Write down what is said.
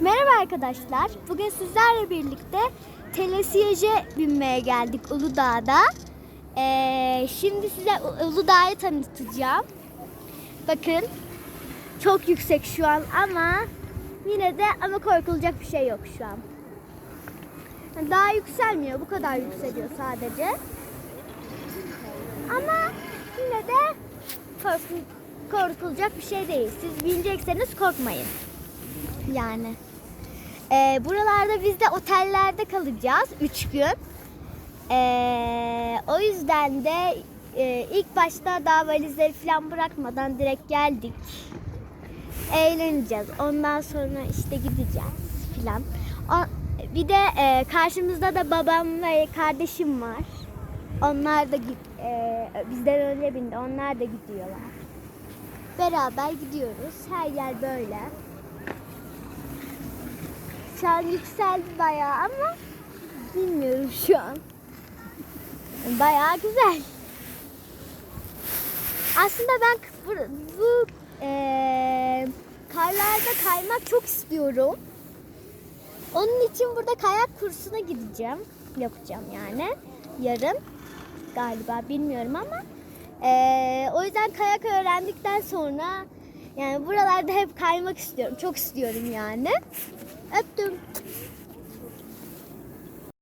Merhaba arkadaşlar. Bugün sizlerle birlikte telesiyeje binmeye geldik Uludağ'da. Ee, şimdi size Uludağ'ı tanıtacağım. Bakın çok yüksek şu an ama yine de ama korkulacak bir şey yok şu an. Daha yükselmiyor. Bu kadar yükseliyor sadece. Ama yine de korkul- korkulacak bir şey değil. Siz binecekseniz korkmayın. Yani. Ee, buralarda biz de otellerde kalacağız 3 gün. Ee, o yüzden de e, ilk başta daha valizleri falan bırakmadan direkt geldik. Eğleneceğiz. Ondan sonra işte gideceğiz filan. O- Bir de e, karşımızda da babam ve kardeşim var. Onlar da git, e, bizden önce bindi. Onlar da gidiyorlar. Beraber gidiyoruz. Her yer böyle. Şu an yükseldi bayağı ama bilmiyorum şu an. Bayağı güzel. Aslında ben bu, bu eee, karlarda kaymak çok istiyorum. Onun için burada kayak kursuna gideceğim. Yapacağım yani. Yarın galiba bilmiyorum ama eee, o yüzden kayak öğrendikten sonra yani buralarda hep kaymak istiyorum. Çok istiyorum yani. Öptüm.